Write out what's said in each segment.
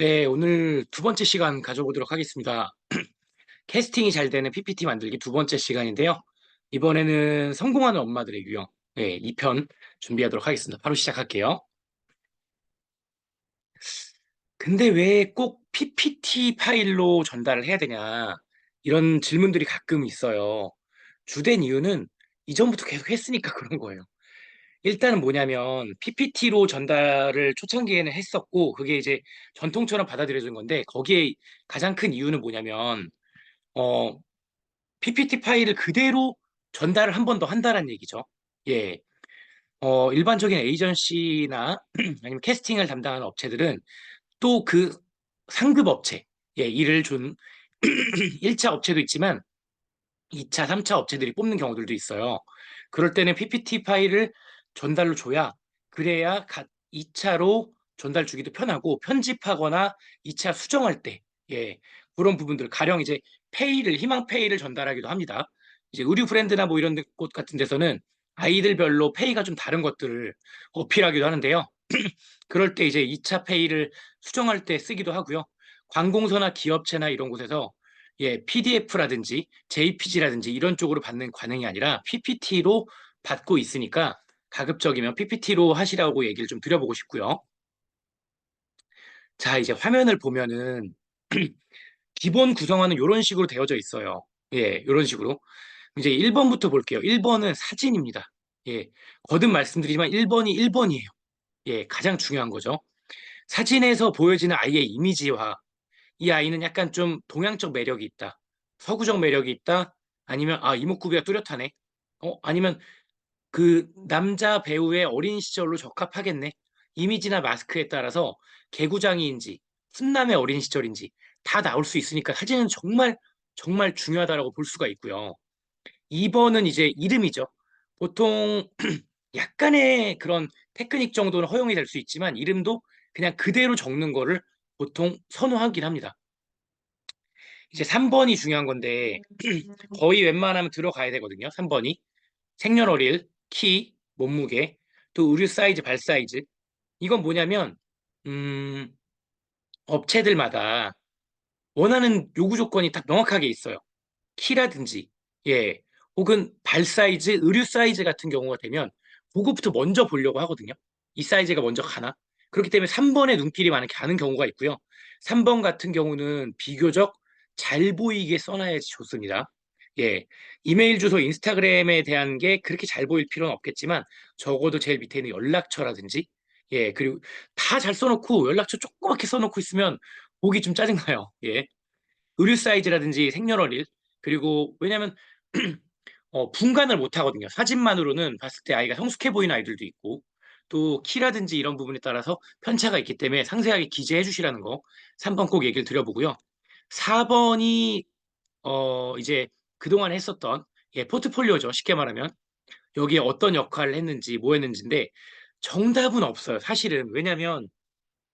네, 오늘 두 번째 시간 가져보도록 하겠습니다. 캐스팅이 잘 되는 PPT 만들기 두 번째 시간인데요. 이번에는 성공하는 엄마들의 유형 네, 2편 준비하도록 하겠습니다. 바로 시작할게요. 근데 왜 꼭 PPT 파일로 전달을 해야 되냐 이런 질문들이 가끔 있어요. 주된 이유는 이전부터 계속 했으니까 그런 거예요. 일단은 뭐냐면 PPT로 전달을 초창기에는 했었고 그게 이제 전통처럼 받아들여진 건데 거기에 가장 큰 이유는 뭐냐면 어 PPT 파일을 그대로 전달을 한 번 더 한다는 얘기죠. 예. 어 일반적인 에이전시나 아니면 캐스팅을 담당하는 업체들은 또 그 상급 업체 예, 일을 준 1차 업체도 있지만 2차, 3차 업체들이 뽑는 경우들도 있어요. 그럴 때는 PPT 파일을 전달로 줘야 그래야 2차로 전달 주기도 편하고 편집하거나 2차 수정할 때 예, 그런 부분들 가령 이제 페이를 희망 페이를 전달하기도 합니다. 이제 의류 브랜드나 뭐 이런 곳 같은 데서는 아이들별로 페이가 좀 다른 것들을 어필하기도 하는데요. 그럴 때 이제 2차 페이를 수정할 때 쓰기도 하고요. 관공서나 기업체나 이런 곳에서 예, PDF라든지 JPG라든지 이런 쪽으로 받는 관행이 아니라 PPT로 받고 있으니까 가급적이면 PPT로 하시라고 얘기를 좀 드려보고 싶고요. 자, 이제 화면을 보면은 기본 구성화는 이런 식으로 되어져 있어요. 예, 이런 식으로. 이제 1번부터 볼게요. 1번은 사진입니다. 예, 거듭 말씀드리지만 1번이 1번이에요. 예, 가장 중요한 거죠. 사진에서 보여지는 아이의 이미지와 이 아이는 약간 좀 동양적 매력이 있다. 서구적 매력이 있다. 아니면 아 이목구비가 뚜렷하네. 어 아니면 그 남자 배우의 어린 시절로 적합하겠네. 이미지나 마스크에 따라서 개구장이인지 훈남의 어린 시절인지 다 나올 수 있으니까 사진은 정말 정말 중요하다라고 볼 수가 있고요. 2번은 이제 이름이죠. 보통 약간의 그런 테크닉 정도는 허용이 될 수 있지만 이름도 그냥 그대로 적는 거를 보통 선호하긴 합니다. 이제 3번이 중요한 건데 거의 웬만하면 들어가야 되거든요. 3번이 생년월일, 키, 몸무게, 또 의류 사이즈, 발 사이즈. 이건 뭐냐면 음, 업체들마다 원하는 요구 조건이 딱 명확하게 있어요. 키라든지 예, 혹은 발 사이즈, 의류 사이즈 같은 경우가 되면 그거부터 먼저 보려고 하거든요. 이 사이즈가 먼저 가나? 그렇기 때문에 3번에 눈길이 많게 가는 경우가 있고요. 3번 같은 경우는 비교적 잘 보이게 써놔야지 좋습니다. 예, 이메일 주소, 인스타그램에 대한 게 그렇게 잘 보일 필요는 없겠지만 적어도 제일 밑에 있는 연락처라든지 예, 그리고 다 잘 써놓고 연락처 조그맣게 써놓고 있으면 보기 좀 짜증나요. 예, 의류 사이즈라든지 생년월일 그리고 왜냐면 어, 분간을 못 하거든요. 사진만으로는 봤을 때 아이가 성숙해 보이는 아이들도 있고 또 키라든지 이런 부분에 따라서 편차가 있기 때문에 상세하게 기재해 주시라는 거 3번 꼭 얘기를 드려보고요. 4번이 어 이제 그동안 했었던 예, 포트폴리오죠. 쉽게 말하면 여기에 어떤 역할을 했는지 뭐 했는지인데 정답은 없어요. 사실은 왜냐하면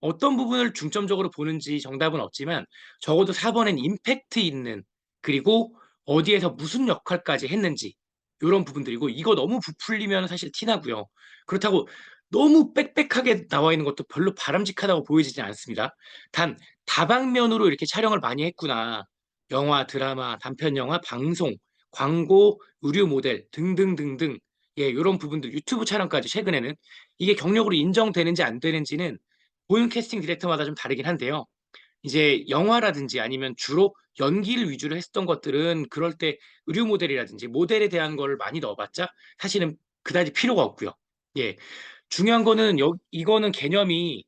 어떤 부분을 중점적으로 보는지 정답은 없지만 적어도 4번엔 임팩트 있는 그리고 어디에서 무슨 역할까지 했는지 이런 부분들이고 이거 너무 부풀리면 사실 티나고요. 그렇다고 너무 빽빽하게 나와 있는 것도 별로 바람직하다고 보여지지 않습니다. 단 다방면으로 이렇게 촬영을 많이 했구나. 영화, 드라마, 단편 영화, 방송, 광고, 의류 모델 등등등등 예, 이런 부분들 유튜브 촬영까지 최근에는 이게 경력으로 인정되는지 안 되는지는 보는 캐스팅 디렉터마다 좀 다르긴 한데요. 이제 영화라든지 아니면 주로 연기를 위주로 했었던 것들은 그럴 때 의류 모델이라든지 모델에 대한 걸 많이 넣어봤자 사실은 그다지 필요가 없고요. 예, 중요한 거는 여, 이거는 개념이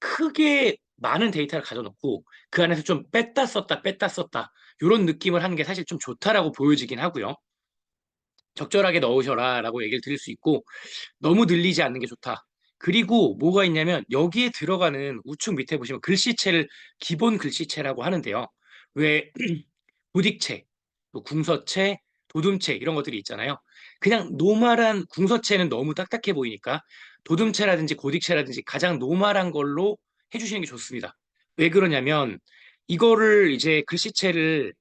크게 많은 데이터를 가져놓고 그 안에서 좀 뺐다 썼다 뺐다 썼다 이런 느낌을 하는 게 사실 좀 좋다라고 보여지긴 하고요. 적절하게 넣으셔라 라고 얘기를 드릴 수 있고 너무 늘리지 않는 게 좋다. 그리고 뭐가 있냐면 여기에 들어가는 우측 밑에 보시면 글씨체를 기본 글씨체라고 하는데요. 왜 부딕체, 궁서체, 도둠체 이런 것들이 있잖아요. 그냥 노멀한 궁서체는 너무 딱딱해 보이니까 도둠체라든지 고딕체라든지 가장 노멀한 걸로 해주시는 게 좋습니다. 왜 그러냐면 이거를 이제 글씨체를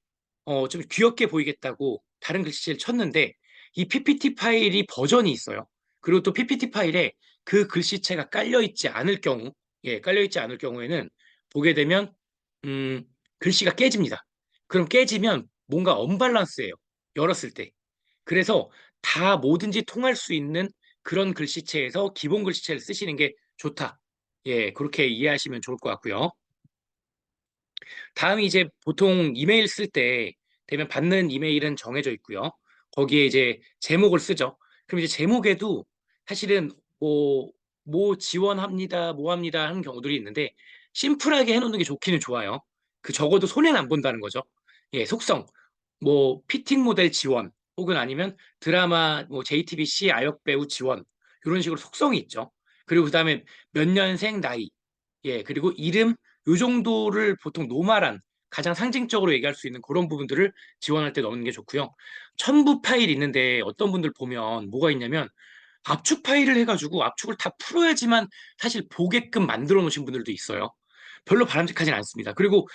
어, 좀 귀엽게 보이겠다고 다른 글씨체를 쳤는데 이 PPT 파일이 버전이 있어요. 그리고 또 PPT 파일에 그 글씨체가 깔려 있지 않을 경우, 예, 깔려 있지 않을 경우에는 보게 되면 음, 글씨가 깨집니다. 그럼 깨지면 뭔가 언밸런스예요. 열었을 때. 그래서 다 뭐든지 통할 수 있는 그런 글씨체에서 기본 글씨체를 쓰시는 게 좋다. 예, 그렇게 이해하시면 좋을 것 같고요. 다음이 이제 보통 이메일 쓸 때 되면 받는 이메일은 정해져 있고요. 거기에 이제 제목을 쓰죠. 그럼 이제 제목에도 사실은 뭐, 뭐 지원합니다, 뭐 합니다 하는 경우들이 있는데 심플하게 해놓는 게 좋기는 좋아요. 그 적어도 손해는 안 본다는 거죠. 예, 속성. 뭐 피팅 모델 지원 혹은 아니면 드라마 뭐 JTBC 아역 배우 지원 이런 식으로 속성이 있죠. 그리고 그 다음에 몇 년생 나이 예 그리고 이름 요 정도를 보통 노멀한 가장 상징적으로 얘기할 수 있는 그런 부분들을 지원할 때 넣는 게 좋고요. 첨부 파일 있는데 어떤 분들 보면 뭐가 있냐면 압축 파일을 해가지고 압축을 다 풀어야지만 사실 보게끔 만들어 놓으신 분들도 있어요. 별로 바람직하진 않습니다. 그리고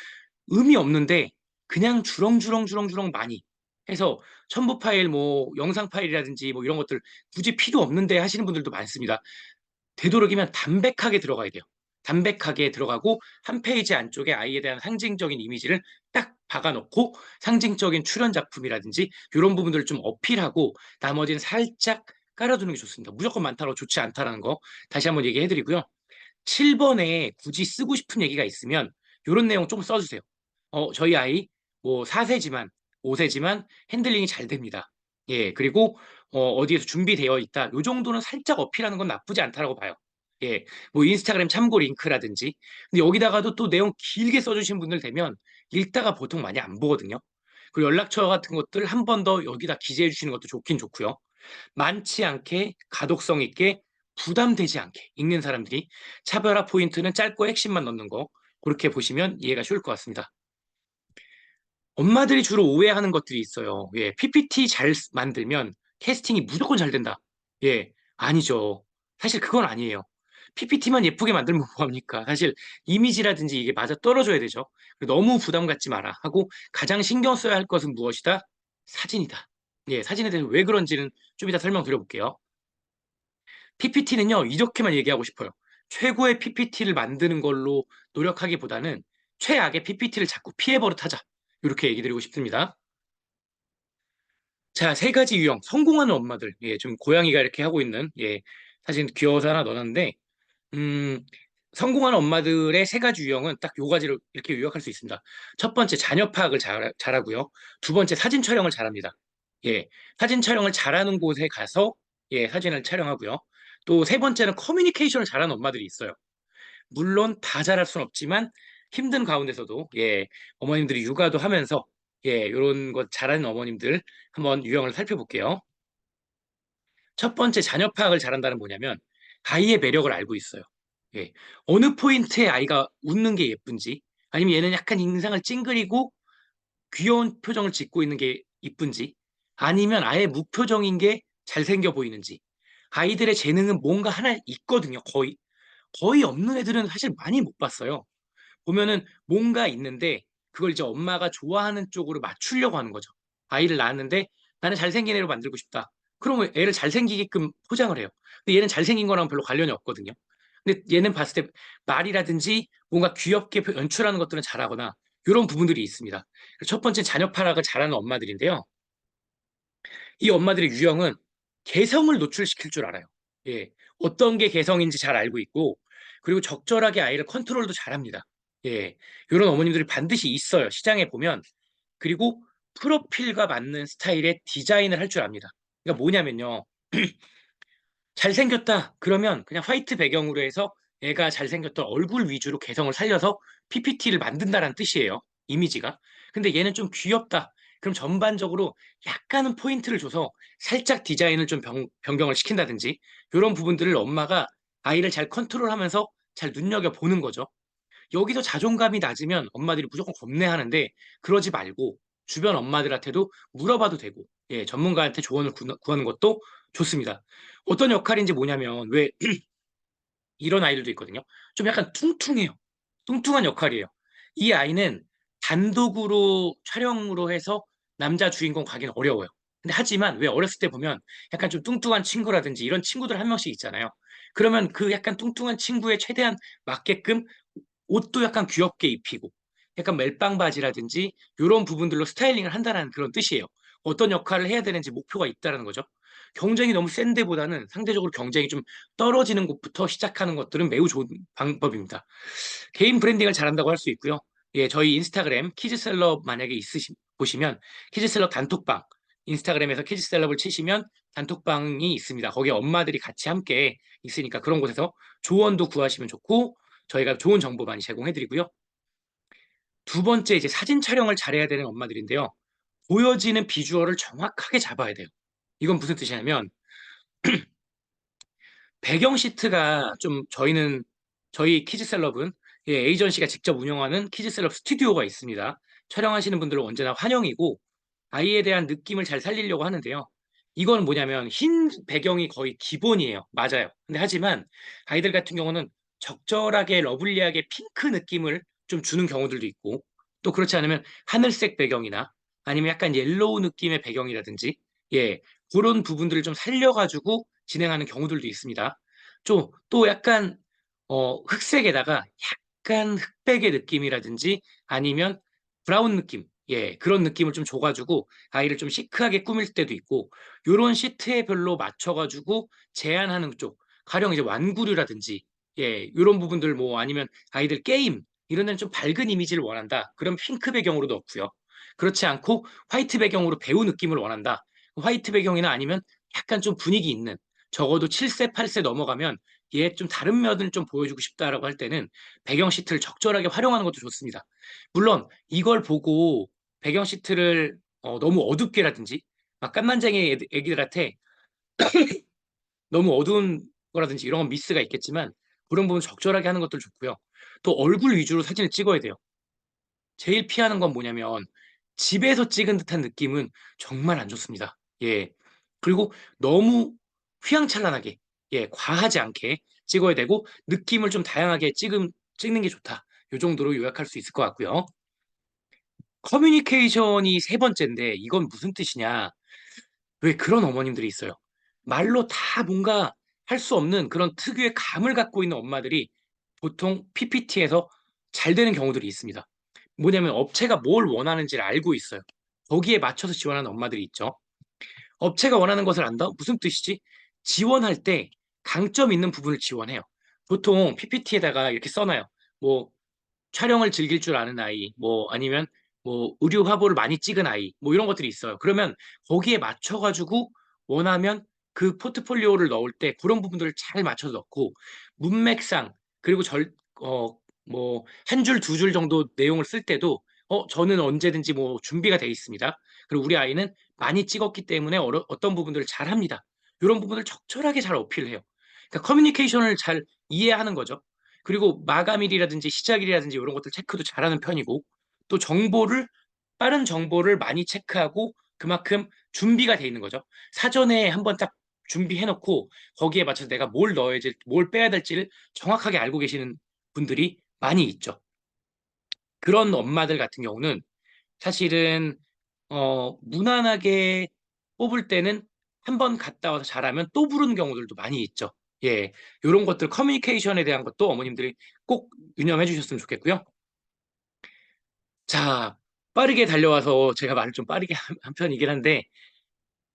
의미 없는데 그냥 주렁주렁주렁주렁 많이 해서 첨부 파일, 뭐 영상 파일이라든지 뭐 이런 것들 굳이 필요 없는데 하시는 분들도 많습니다. 되도록이면 담백하게 들어가야 돼요. 담백하게 들어가고 한 페이지 안쪽에 아이에 대한 상징적인 이미지를 딱 박아놓고 상징적인 출연 작품이라든지 이런 부분들을 좀 어필하고 나머지는 살짝 깔아두는 게 좋습니다. 무조건 많다고 좋지 않다라는 거 다시 한번 얘기해드리고요. 7번에 굳이 쓰고 싶은 얘기가 있으면 이런 내용 좀 써주세요. 어, 저희 아이 뭐 4세지만 5세지만 핸들링이 잘 됩니다. 예, 그리고 어, 디에서 준비되어 있다. 요 정도는 살짝 어필하는 건 나쁘지 않다라고 봐요. 예, 뭐 인스타그램 참고 링크라든지. 근데 여기다가도 또 내용 길게 써주신 분들 되면 읽다가 보통 많이 안 보거든요. 그리고 연락처 같은 것들 한 번 더 여기다 기재해 주시는 것도 좋긴 좋고요. 많지 않게 가독성 있게 부담되지 않게 읽는 사람들이 차별화 포인트는 짧고 핵심만 넣는 거 그렇게 보시면 이해가 쉬울 것 같습니다. 엄마들이 주로 오해하는 것들이 있어요. 예, PPT 잘 만들면 캐스팅이 무조건 잘 된다. 예, 아니죠. 사실 그건 아니에요. PPT만 예쁘게 만들면 뭐합니까? 사실 이미지라든지 이게 맞아 떨어져야 되죠. 너무 부담 갖지 마라 하고 가장 신경 써야 할 것은 무엇이다? 사진이다. 예, 사진에 대해서 왜 그런지는 좀 이따 설명드려볼게요. PPT는요, 이렇게만 얘기하고 싶어요. 최고의 PPT를 만드는 걸로 노력하기보다는 최악의 PPT를 자꾸 피해버릇 하자. 이렇게 얘기 드리고 싶습니다. 자, 세 가지 유형. 성공하는 엄마들. 예, 좀 고양이가 이렇게 하고 있는, 예, 사진 귀여워서 하나 넣었는데, 음, 성공하는 엄마들의 세 가지 유형은 딱 요 가지로 이렇게 요약할 수 있습니다. 첫 번째, 자녀 파악을 잘, 잘하고요. 두 번째, 사진 촬영을 잘합니다. 예, 사진 촬영을 잘하는 곳에 가서, 예, 사진을 촬영하고요. 또 세 번째는 커뮤니케이션을 잘하는 엄마들이 있어요. 물론 다 잘할 수는 없지만, 힘든 가운데서도, 예, 어머님들이 육아도 하면서, 예, 요런 것 잘하는 어머님들 한번 유형을 살펴볼게요. 첫 번째, 자녀 파악을 잘한다는 뭐냐면, 아이의 매력을 알고 있어요. 예. 어느 포인트에 아이가 웃는 게 예쁜지, 아니면 얘는 약간 인상을 찡그리고 귀여운 표정을 짓고 있는 게 이쁜지, 아니면 아예 무표정인 게 잘생겨 보이는지, 아이들의 재능은 뭔가 하나 있거든요, 거의. 거의 없는 애들은 사실 많이 못 봤어요. 보면은 뭔가 있는데, 그걸 이제 엄마가 좋아하는 쪽으로 맞추려고 하는 거죠. 아이를 낳았는데, 나는 잘생긴 애로 만들고 싶다. 그러면 애를 잘생기게끔 포장을 해요. 근데 얘는 잘생긴 거랑 별로 관련이 없거든요. 근데 얘는 봤을 때 말이라든지 뭔가 귀엽게 연출하는 것들은 잘하거나 이런 부분들이 있습니다. 첫 번째 자녀 파악을 잘하는 엄마들인데요. 이 엄마들의 유형은 개성을 노출시킬 줄 알아요. 예. 어떤 게 개성인지 잘 알고 있고 그리고 적절하게 아이를 컨트롤도 잘합니다. 예. 이런 어머님들이 반드시 있어요. 시장에 보면 그리고 프로필과 맞는 스타일의 디자인을 할 줄 압니다. 그러니까 뭐냐면요. 잘생겼다. 그러면 그냥 화이트 배경으로 해서 애가 잘생겼던 얼굴 위주로 개성을 살려서 PPT를 만든다는 뜻이에요. 이미지가. 근데 얘는 좀 귀엽다. 그럼 전반적으로 약간은 포인트를 줘서 살짝 디자인을 좀 변, 변경을 시킨다든지 이런 부분들을 엄마가 아이를 잘 컨트롤하면서 잘 눈여겨보는 거죠. 여기서 자존감이 낮으면 엄마들이 무조건 겁내하는데 그러지 말고 주변 엄마들한테도 물어봐도 되고 예, 전문가한테 조언을 구하는 것도 좋습니다. 어떤 역할인지 뭐냐면 왜 이런 아이들도 있거든요. 좀 약간 퉁퉁해요. 뚱뚱한 역할이에요. 이 아이는 단독으로 촬영으로 해서 남자 주인공 가기는 어려워요. 근데 하지만 왜 어렸을 때 보면 약간 좀 뚱뚱한 친구라든지 이런 친구들 한 명씩 있잖아요. 그러면 그 약간 뚱뚱한 친구에 최대한 맞게끔 옷도 약간 귀엽게 입히고 약간 멜빵 바지라든지 이런 부분들로 스타일링을 한다는 그런 뜻이에요. 어떤 역할을 해야 되는지 목표가 있다는 거죠. 경쟁이 너무 센 데보다는 상대적으로 경쟁이 좀 떨어지는 곳부터 시작하는 것들은 매우 좋은 방법입니다. 개인 브랜딩을 잘한다고 할 수 있고요. 예, 저희 인스타그램 키즈셀럽 만약에 있으시 보시면 키즈셀럽 단톡방 인스타그램에서 키즈셀럽을 치시면 단톡방이 있습니다. 거기에 엄마들이 같이 함께 있으니까 그런 곳에서 조언도 구하시면 좋고 저희가 좋은 정보 많이 제공해드리고요. 두 번째 이제 사진 촬영을 잘해야 되는 엄마들인데요. 보여지는 비주얼을 정확하게 잡아야 돼요. 이건 무슨 뜻이냐면 배경 시트가 좀 저희는 저희 키즈셀럽은 예, 에이전시가 직접 운영하는 키즈셀럽 스튜디오가 있습니다. 촬영하시는 분들은 언제나 환영이고 아이에 대한 느낌을 잘 살리려고 하는데요. 이건 뭐냐면 흰 배경이 거의 기본이에요. 맞아요. 근데 하지만 아이들 같은 경우는 적절하게 러블리하게 핑크 느낌을 좀 주는 경우들도 있고 또 그렇지 않으면 하늘색 배경이나 아니면 약간 옐로우 느낌의 배경이라든지 예 그런 부분들을 좀 살려가지고 진행하는 경우들도 있습니다. 좀 또 약간 어, 흑색에다가 약간 흑백의 느낌이라든지 아니면 브라운 느낌 예 그런 느낌을 좀 줘가지고 아이를 좀 시크하게 꾸밀 때도 있고 요런 시트에 별로 맞춰가지고 제한하는 쪽 가령 이제 완구류라든지 예 요런 부분들 뭐 아니면 아이들 게임 이런 데는 좀 밝은 이미지를 원한다. 그럼 핑크 배경으로 넣고요. 그렇지 않고 화이트 배경으로 배우 느낌을 원한다. 화이트 배경이나 아니면 약간 좀 분위기 있는 적어도 7세 8세 넘어가면 얘 좀 다른 면을 좀 보여주고 싶다라고 할 때는 배경 시트를 적절하게 활용하는 것도 좋습니다. 물론 이걸 보고 배경 시트를 어, 너무 어둡게라든지 막 깐만쟁이 애기들한테 너무 어두운 거라든지 이런 건 미스가 있겠지만 그런 부분 적절하게 하는 것들 좋고요. 또 얼굴 위주로 사진을 찍어야 돼요. 제일 피하는 건 뭐냐면 집에서 찍은 듯한 느낌은 정말 안 좋습니다. 예. 그리고 너무 휘황찬란하게 예, 과하지 않게 찍어야 되고 느낌을 좀 다양하게 찍음, 찍는 게 좋다. 이 정도로 요약할 수 있을 것 같고요. 커뮤니케이션이 세 번째인데 이건 무슨 뜻이냐? 왜 그런 어머님들이 있어요? 말로 다 뭔가 할 수 없는 그런 특유의 감을 갖고 있는 엄마들이 보통 PPT에서 잘 되는 경우들이 있습니다. 뭐냐면 업체가 뭘 원하는지를 알고 있어요. 거기에 맞춰서 지원하는 엄마들이 있죠. 업체가 원하는 것을 안다? 무슨 뜻이지? 지원할 때 강점 있는 부분을 지원해요. 보통 PPT에다가 이렇게 써놔요. 뭐 촬영을 즐길 줄 아는 아이, 뭐 아니면 뭐 의류 화보를 많이 찍은 아이, 뭐 이런 것들이 있어요. 그러면 거기에 맞춰가지고 원하면 그 포트폴리오를 넣을 때 그런 부분들을 잘 맞춰서 넣고 문맥상 그리고 절, 어, 뭐 한 줄, 두줄 정도 내용을 쓸 때도 어, 저는 언제든지 뭐 준비가 되어 있습니다. 그리고 우리 아이는 많이 찍었기 때문에 어러, 어떤 부분들을 잘 합니다. 이런 부분을 적절하게 잘 어필을 해요. 그러니까 커뮤니케이션을 잘 이해하는 거죠. 그리고 마감일이라든지 시작일이라든지 이런 것들 체크도 잘하는 편이고 또 정보를 빠른 정보를 많이 체크하고 그만큼 준비가 돼 있는 거죠. 사전에 한번 딱 준비해 놓고 거기에 맞춰서 내가 뭘 넣어야 지, 뭘 빼야 될지를 정확하게 알고 계시는 분들이 많이 있죠. 그런 엄마들 같은 경우는 사실은 어, 무난하게 뽑을 때는 한 번 갔다 와서 잘하면 또 부르는 경우들도 많이 있죠. 예, 이런 것들 커뮤니케이션에 대한 것도 어머님들이 꼭 유념해 주셨으면 좋겠고요. 자, 빠르게 달려와서 제가 말을 좀 빠르게 한 편이긴 한데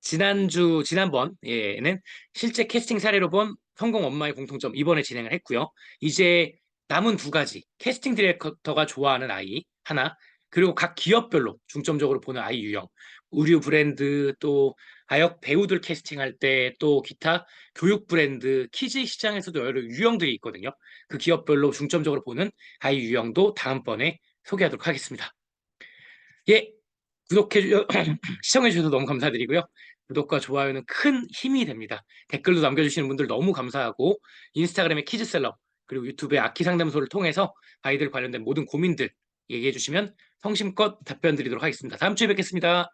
지난주 지난번에는 실제 캐스팅 사례로 본 성공 엄마의 공통점 이번에 진행을 했고요. 이제 남은 두 가지 캐스팅 디렉터가 좋아하는 아이 하나 그리고 각 기업별로 중점적으로 보는 아이 유형 의류 브랜드 또 아역 배우들 캐스팅할 때 또 기타 교육 브랜드 키즈 시장에서도 여러 유형들이 있거든요. 그 기업별로 중점적으로 보는 아이 유형도 다음번에 소개하도록 하겠습니다. 예, 구독해 주 시청해 주셔서 너무 감사드리고요. 구독과 좋아요는 큰 힘이 됩니다. 댓글도 남겨주시는 분들 너무 감사하고 인스타그램의 키즈셀럽 그리고 유튜브의 아키 상담소를 통해서 아이들 관련된 모든 고민들 얘기해 주시면 성심껏 답변 드리도록 하겠습니다. 다음 주에 뵙겠습니다.